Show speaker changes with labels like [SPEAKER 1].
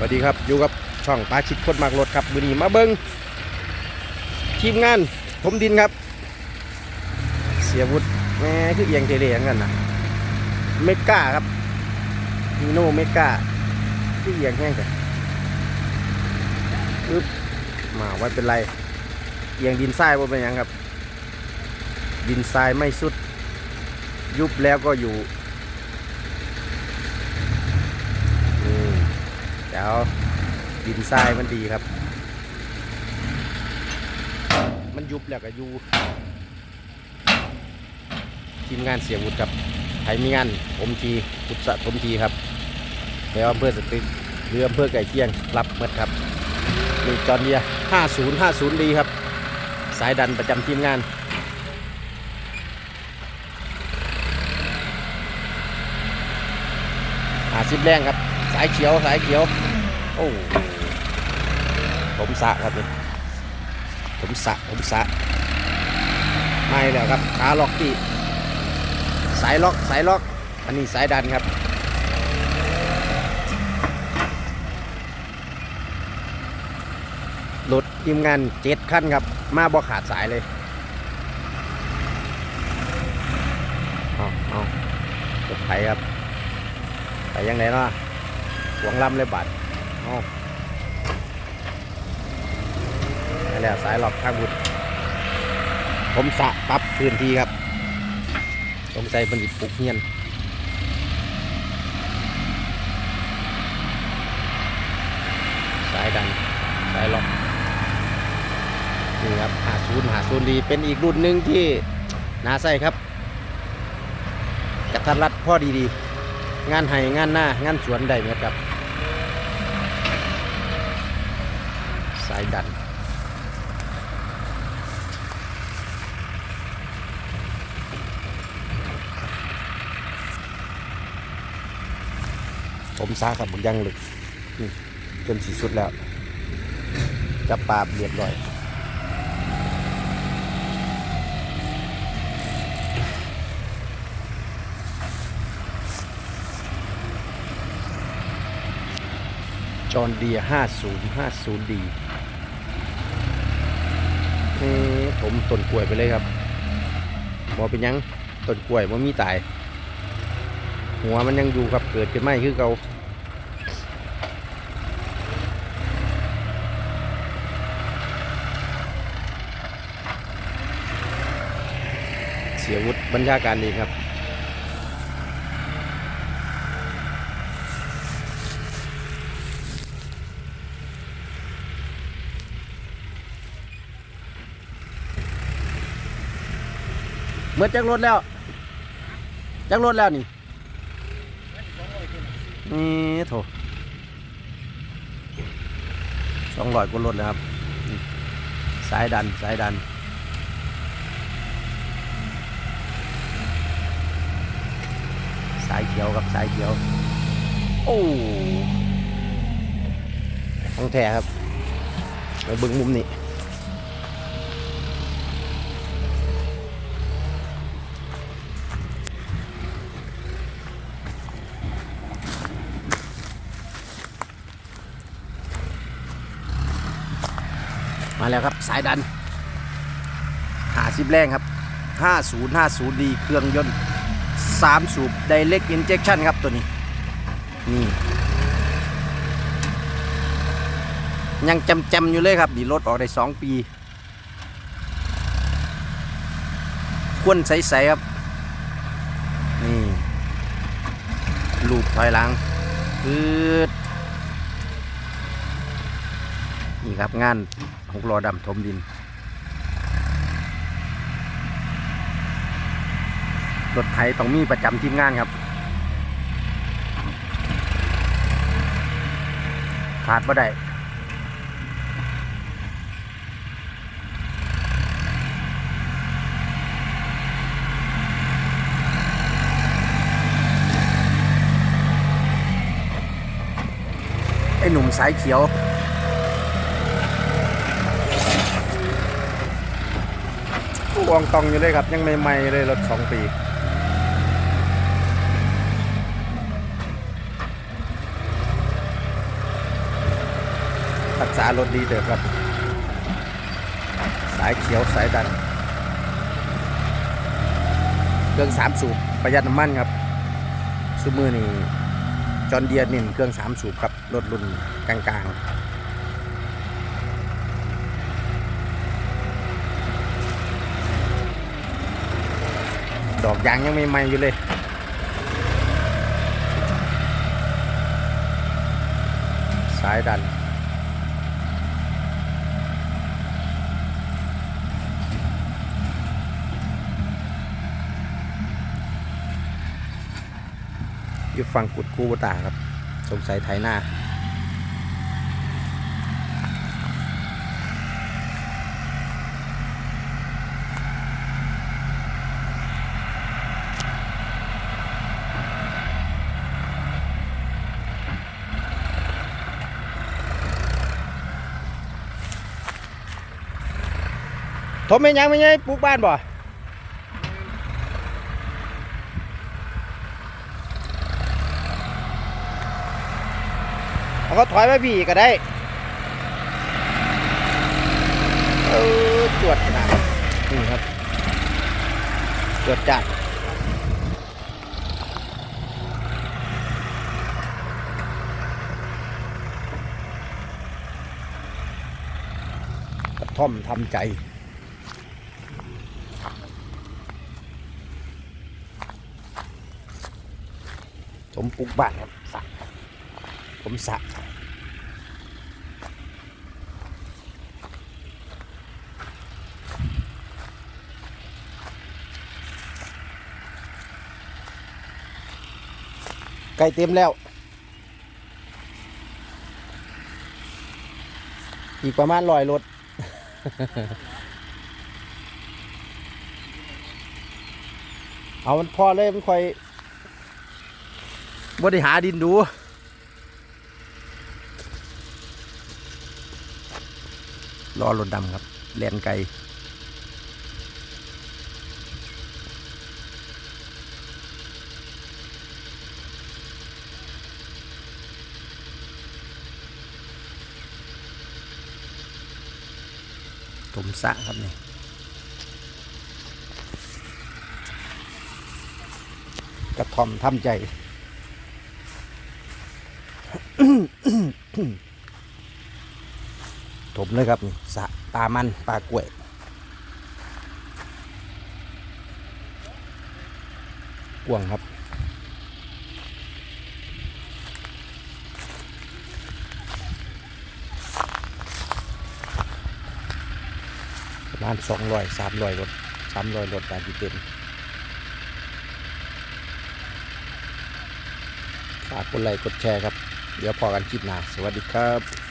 [SPEAKER 1] วัสดีครับอยู่กับช่องปลาชิดคนมากรถครับมือนี้มาเบิ้งทีมงานถมดินครับ เสียวุฒิแม่คือเอียงเทเลอย่างนั้นนะเมก้าครับมีโนเมก้าคือเอียงแห้งแต่อึ๊บมาไว้เป็นไร เอียงดินทรายว่าเป็นยังครับ ดินทรายไม่สุด ยุบแล้วก็อยู่นี่ เดี๋ยวดินทรายมันดีครับ มันยุบแล้วก็อยู่ทีมงานเสียวุฒิครับใครมีงานผมทีพุทธผมทีครับแล้วอำเภอสตึกหรืออำเภอไก่เคียงรับเมดครับนี่จอนเดีย5050ดีครับ สายดันประจำทีมงานหาสิบแรงครับายเขียวสายเขียว โอ้ผมสะครับนี่ผมสะผมสะไม่แล้วครับขาล็อกที่สายล็อกสายล็อก อันนี้สายดันครับรถทีมงานเจ็ดขั้นครับ มาบ่ขาดสายเลยเอาเอารถไถครับไปยังไงเนาะ หวงลำเลยบัดเอาไปแล้วสายหลอกข้างบุญผมสะปรับพื้นที่ครับสงสัยมันอิดปลุกเฮียนสายดันสายล็อกนี่ครับหาศูนย์หาศูนย์ดีเป็นอีกรุ่นหนึ่งที่น่าใส่ครับกระทัดรัดพ่อดีๆ งานไห้งานหน้างานสวนได้หมดครับ สายดัน ผมซาครับผมยังลึกจนสีสุดแล้ว จะปาบเรียบร้อยจอห์นเดีย5050ดีผ มต้นกล้วยไปเลยครับบอเป็นยังต้นกล้วยมันมีตาย หัวมันยังอยู่ครับเกิดขึ้นไม่คือเกาเสียวุฒิบรรยาการดีครับ เมื่อจักรถแล้ว จักรถแล้วนี่นี่โถสองร้อยกว่ารถแล้วครับ สายดัน สายดันสายเขียวกับสายเขียว โอ้ของแท้ครับไปบิ้งมุมนี้ แล้วครับ สายดันหาสิบแรงครับ 5050 ดีเครื่องยนต์ 3 สูบ Direct Injection ครับตัวนี้ นี่ ยังจำจำๆอยู่เลยครับ ดีรถออกได้ 2 ปีควนใสๆครับ นี่ลูกถอยหลังพืดนี่ครับงาน หกล้อดำถมดิน รถไถต้องมีประจำทีมงานครับ ขาดบ่ได้ไอ้หนุ่มสายเขียว วองตองอยู่เลยครับ ยังใหม่ๆเลยรถสองปีรักษารถดีเด้อครับ สายเขียวสายดันเครื่องสามสูบประหยัดน้ำมันครับซูมือนี่จอนเดียร์เน้นเครื่องสามสูบครับรถรุ่นกลางๆ ดอกยางยังไม่ใหม่อยู่เลยสายดันอยู่ฝั่งกุดคูบตาครับ สงสัยไถหน้า ทมไม่ยังไม่ยังปลูกบ้านบ่เอาก็ถอยมาพี่ก็ได้ เออจวดขนาดนี่ครับจวดจัดกระท่อมทำใจ ผมปลูกบ้านครับสระผมสระไก่เต็มแล้ว อีกประมาณร้อยรถเอามันพอเลยมันค่อย บริหาดินดูรอรถดำครับ แลนไกลถมสะครับนี่กระท่อมทำใจ ถมเลยครับนี่สะปลามันปลากล้วยกวงครับประมาณสองร้อยสามร้อยรถสามร้อยรถการที่เต็มฝากกดไลค์กดแชร์ครับ เดี๋ยวพอกันคลิปหน้าสวัสดีครับ